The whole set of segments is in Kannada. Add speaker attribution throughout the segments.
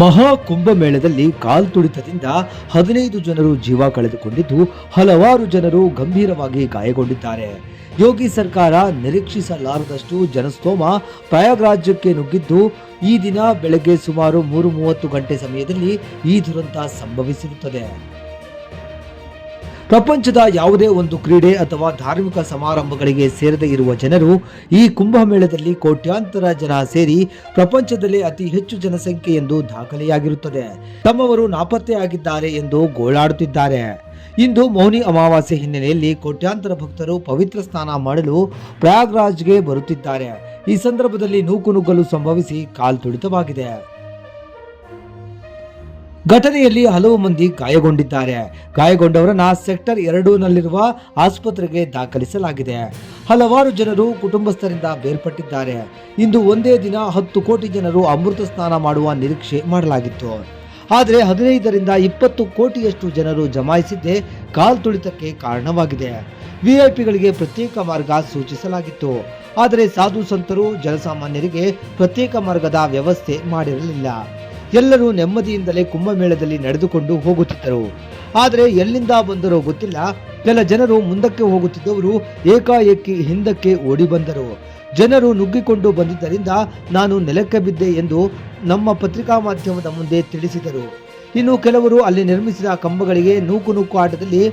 Speaker 1: ಮಹಾ ಕುಂಭಮೇಳದಲ್ಲಿ ಕಾಲ್ತುಳಿತದಿಂದ ಹದಿನೈದು ಜನರು ಜೀವ ಕಳೆದುಕೊಂಡಿದ್ದು ಹಲವಾರು ಜನರು ಗಂಭೀರವಾಗಿ ಗಾಯಗೊಂಡಿದ್ದಾರೆ. ಯೋಗಿ ಸರ್ಕಾರ ನಿರೀಕ್ಷಿಸಲಾರದಷ್ಟು ಜನಸ್ತೋಮ ಪ್ರಯಾಗ್ರಾಜ್ಯಕ್ಕೆ ನುಗ್ಗಿದ್ದು ಈ ದಿನ ಬೆಳಗ್ಗೆ ಸುಮಾರು ಮೂರು ಮೂವತ್ತು ಗಂಟೆ ಸಮಯದಲ್ಲಿ ಈ ದುರಂತ ಸಂಭವಿಸಿರುತ್ತದೆ. ಪ್ರಪಂಚದ ಯಾವುದೇ ಒಂದು ಕ್ರೀಡೆ ಅಥವಾ ಧಾರ್ಮಿಕ ಸಮಾರಂಭಗಳಿಗೆ ಸೇರದೇ ಇರುವ ಜನರು ಈ ಕುಂಭಮೇಳದಲ್ಲಿ ಕೋಟ್ಯಾಂತರ ಜನ ಸೇರಿ ಪ್ರಪಂಚದಲ್ಲಿ ಅತಿ ಹೆಚ್ಚು ಜನಸಂಖ್ಯೆ ಎಂದು ದಾಖಲೆಯಾಗಿರುತ್ತದೆ. ತಮ್ಮವರು ನಾಪತ್ತೆಯಾಗಿದ್ದಾರೆ ಎಂದು ಗೋಳಾಡುತ್ತಿದ್ದಾರೆ. ಇಂದು ಮೌನಿ ಅಮಾವಾಸ್ಯೆ ಹಿನ್ನೆಲೆಯಲ್ಲಿ ಕೋಟ್ಯಾಂತರ ಭಕ್ತರು ಪವಿತ್ರ ಸ್ನಾನ ಮಾಡಲು ಪ್ರಯಾಗ್ರಾಜ್ಗೆ ಬರುತ್ತಿದ್ದಾರೆ. ಈ ಸಂದರ್ಭದಲ್ಲಿ ನೂಕುನುಗ್ಗಲು ಸಂಭವಿಸಿ ಕಾಲ್ತುಳಿತವಾಗಿದೆ ಘಟನೆಯಲ್ಲಿ ಹಲವು ಮಂದಿ ಗಾಯಗೊಂಡಿದ್ದಾರೆ. ಗಾಯಗೊಂಡವರನ್ನ ಸೆಕ್ಟರ್ ಎರಡೂನಲ್ಲಿರುವ ಆಸ್ಪತ್ರೆಗೆ ದಾಖಲಿಸಲಾಗಿದೆ. ಹಲವಾರು ಜನರು ಕುಟುಂಬಸ್ಥರಿಂದ ಬೇರ್ಪಟ್ಟಿದ್ದಾರೆ. ಇಂದು ಒಂದೇ ದಿನ ಹತ್ತು ಕೋಟಿ ಜನರು ಅಮೃತ ಸ್ನಾನ ಮಾಡುವ ನಿರೀಕ್ಷೆ ಮಾಡಲಾಗಿತ್ತು. ಆದರೆ ಹದಿನೈದರಿಂದ ಇಪ್ಪತ್ತು ಕೋಟಿಯಷ್ಟು ಜನರು ಜಮಾಯಿಸಿದ್ದೇ ಕಾಲ್ತುಳಿತಕ್ಕೆ ಕಾರಣವಾಗಿದೆ. ವಿಐಪಿಗಳಿಗೆ ಪ್ರತ್ಯೇಕ ಮಾರ್ಗ ಸೂಚಿಸಲಾಗಿತ್ತು. ಆದರೆ ಸಾಧು ಸಂತರು, ಜನಸಾಮಾನ್ಯರಿಗೆ ಪ್ರತ್ಯೇಕ ಮಾರ್ಗದ ವ್ಯವಸ್ಥೆ ಮಾಡಿರಲಿಲ್ಲ. ಎಲ್ಲರೂ ನೆಮ್ಮದಿಯಿಂದಲೇ ಕುಂಭಮೇಳದಲ್ಲಿ ನಡೆದುಕೊಂಡು ಹೋಗುತ್ತಿದ್ದರು. ಆದರೆ ಎಲ್ಲಿಂದ ಬಂದರೋ ಗೊತ್ತಿಲ್ಲ. ಕೆಲ ಜನರು ಮುಂದಕ್ಕೆ ಹೋಗುತ್ತಿದ್ದವರು ಏಕಾಏಕಿ ಹಿಂದಕ್ಕೆ ಓಡಿ ಬಂದರು. ಜನರು ನುಗ್ಗಿಕೊಂಡು ಬಂದಿದ್ದರಿಂದ ನಾನು ನೆಲಕ್ಕೆ ಬಿದ್ದೆ ಎಂದು ನಮ್ಮ ಪತ್ರಿಕಾ ಮಾಧ್ಯಮದ ಮುಂದೆ ತಿಳಿಸಿದರು. ಇನ್ನು ಕೆಲವರು ಅಲ್ಲಿ ನಿರ್ಮಿಸಿದ ಕಂಬಗಳಿಗೆ ನೂಕು ನೂಕು ಆಟದಲ್ಲಿ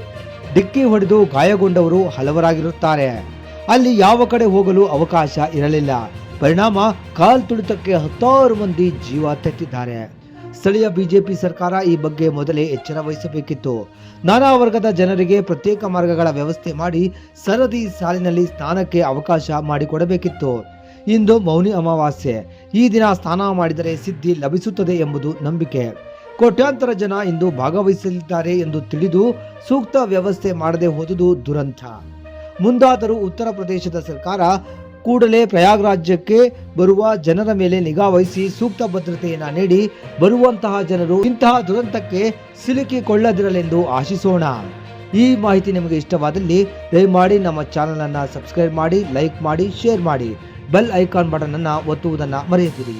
Speaker 1: ಡಿಕ್ಕಿ ಹೊಡೆದು ಗಾಯಗೊಂಡವರು ಹಲವರಾಗಿರುತ್ತಾರೆ. ಅಲ್ಲಿ ಯಾವ ಕಡೆ ಹೋಗಲು ಅವಕಾಶ ಇರಲಿಲ್ಲ. ಪರಿಣಾಮ ಕಾಲ್ತುಳಿತಕ್ಕೆ ಹತ್ತಾರು ಮಂದಿ ಜೀವ ತೆತ್ತಿದ್ದಾರೆ. ಸ್ಥಳೀಯ ಬಿಜೆಪಿ ಸರ್ಕಾರ ಈ ಬಗ್ಗೆ ಮೊದಲೇ ಎಚ್ಚರ ವಹಿಸಬೇಕಿತ್ತು. ನಾನಾ ವರ್ಗದ ಜನರಿಗೆ ಪ್ರತ್ಯೇಕ ಮಾರ್ಗಗಳ ವ್ಯವಸ್ಥೆ ಮಾಡಿ ಸರದಿ ಸಾಲಿನಲ್ಲಿ ಸ್ನಾನಕ್ಕೆ ಅವಕಾಶ ಮಾಡಿಕೊಡಬೇಕಿತ್ತು. ಇಂದು ಮೌನಿ ಅಮಾವಾಸ್ಯೆ. ಈ ದಿನ ಸ್ನಾನ ಮಾಡಿದರೆ ಸಿದ್ಧಿ ಲಭಿಸುತ್ತದೆ ಎಂಬುದು ನಂಬಿಕೆ. ಕೋಟ್ಯಾಂತರ ಜನ ಇಂದು ಭಾಗವಹಿಸಲಿದ್ದಾರೆ ಎಂದು ತಿಳಿದು ಸೂಕ್ತ ವ್ಯವಸ್ಥೆ ಮಾಡದೆ ಹೋದುದು ದುರಂತ. ಮುಂದಾದರೂ ಉತ್ತರ ಪ್ರದೇಶದ ಸರ್ಕಾರ ಕೂಡಲೇ ಪ್ರಯಾಗ್ರಾಜ್ಯಕ್ಕೆ ಬರುವ ಜನರ ಮೇಲೆ ನಿಗಾ ವಹಿಸಿ ಸೂಕ್ತ ಭದ್ರತೆಯನ್ನು ನೀಡಿ ಬರುವಂತಹ ಜನರು ಇಂತಹ ದುರಂತಕ್ಕೆ ಸಿಲುಕಿಕೊಳ್ಳದಿರಲೆಂದು ಆಶಿಸೋಣ. ಈ ಮಾಹಿತಿ ನಿಮಗೆ ಇಷ್ಟವಾದಲ್ಲಿ ದಯಮಾಡಿ ನಮ್ಮ ಚಾನಲ್ ಅನ್ನ ಸಬ್ಸ್ಕ್ರೈಬ್ ಮಾಡಿ, ಲೈಕ್ ಮಾಡಿ, ಶೇರ್ ಮಾಡಿ. ಬೆಲ್ ಐಕಾನ್ ಬಟನ್ ಅನ್ನು ಒತ್ತುವುದನ್ನು ಮರೆಯದಿರಿ.